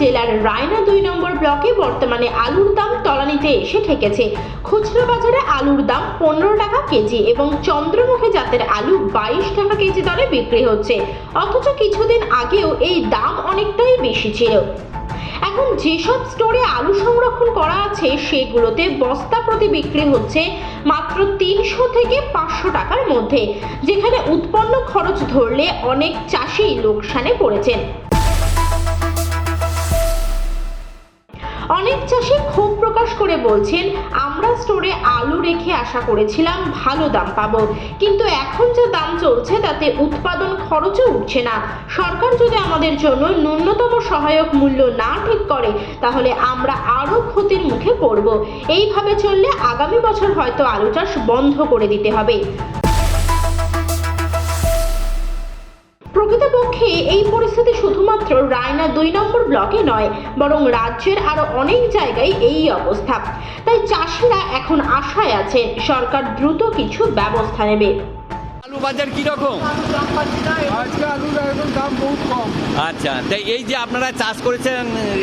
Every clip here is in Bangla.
জেলার রায়না দুই নম্বর ব্লকে বর্তমানে আলুর দাম তলানিতে এসে ঠেকেছে। খুচরা বাজারে আলুর দাম পনেরো টাকা কেজি এবং চন্দ্রমুখী জাতের আলু বাইশ টাকা কেজি দরে বিক্রি হচ্ছে। অথচ কিছুদিন আগেও এই দাম অনেকটাই বেশি ছিল। এখন যেসব স্টোরে আলু সংরক্ষণ করা আছে, সেগুলোতে বস্তা প্রতি বিক্রি হচ্ছে মাত্র তিনশো থেকে পাঁচশো টাকার মধ্যে, যেখানে উৎপন্ন খরচ ধরলে অনেক চাষি লোকসানে পড়েছেন। অনেক চাষি ক্ষোভ প্রকাশ করে বলছেন, আমরা স্টোরে আলু রেখে আশা করেছিলাম ভালো দাম পাবো। কিন্তু এখন যা দাম চলছে তাতে উৎপাদন খরচও উঠছে না। সরকার যদি আমাদের জন্য ন্যূনতম সহায়ক মূল্য না ঠিক করে, তাহলে আমরা আরও ক্ষতির মুখে পড়ব। এইভাবে চললে আগামী বছর হয়তো আলু চাষ বন্ধ করে দিতে হবে। প্রকৃতপক্ষে এই পরিস্থিতি শুধুমাত্র রায়না দুই নম্বর ব্লকে নয় বরং রাজ্যের আরও অনেক জায়গায় এই অবস্থা। তাই চাষিরা এখন আশায় আছেন সরকার দ্রুত কিছু ব্যবস্থা নেবে। আলু বাজার কীরকম আজকে আলুর একদম দাম বহুত কম। আচ্ছা তাই এই যে আপনারা চাষ করেছেন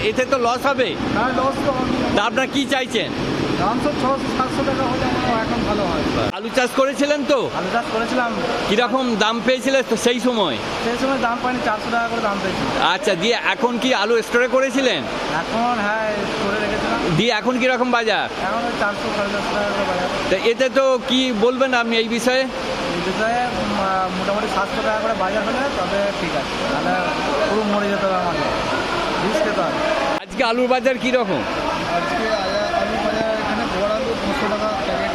এতে তো লস হবে? লস তো আপনারা কি চাইছেন? দাম তো ছশো সাতশো টাকা হলে আমার এখন ভালো হয়। আলু চাষ করেছিলেন তো? আলু চাষ করেছিলাম। কীরকম দাম পেয়েছিলেন তো সেই সময়? সেই সময় দাম পাইনি চারশো টাকা করে দাম পেয়েছি। আচ্ছা দিয়ে এখন কি আলু স্টোরে করেছিলেন? এখন হ্যাঁ করে রেখেছিলাম। দিয়ে এখন কীরকম বাজার? এখন চারশো সাড়ে চারশো টাকা করে বাজার। তা এতে তো কি বলবেন আপনি এই বিষয়ে? এই বিষয়ে মোটামুটি সাতশো টাকা করে বাজার হলে তবে ঠিক আছে। তাহলে পুরো মরে যেতে হবে আমাদের আজকে আলুর বাজার কীরকম? আজকে টাকা প্যাকেট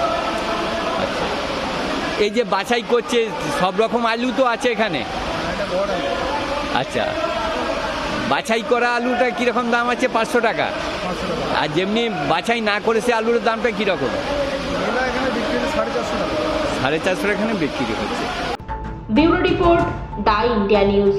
এই যে বাছাই করছে সব রকম আলু তো আছে এখানে? আচ্ছা। বাছাই করা আলুটা কীরকম দাম আছে? পাঁচশো টাকা? আর যেমনি বাছাই না করে সে আলুর দামটা কীরকম? সাড়ে চারশো টাকা। এখানে বিক্রি হচ্ছে। Bureau report the India news.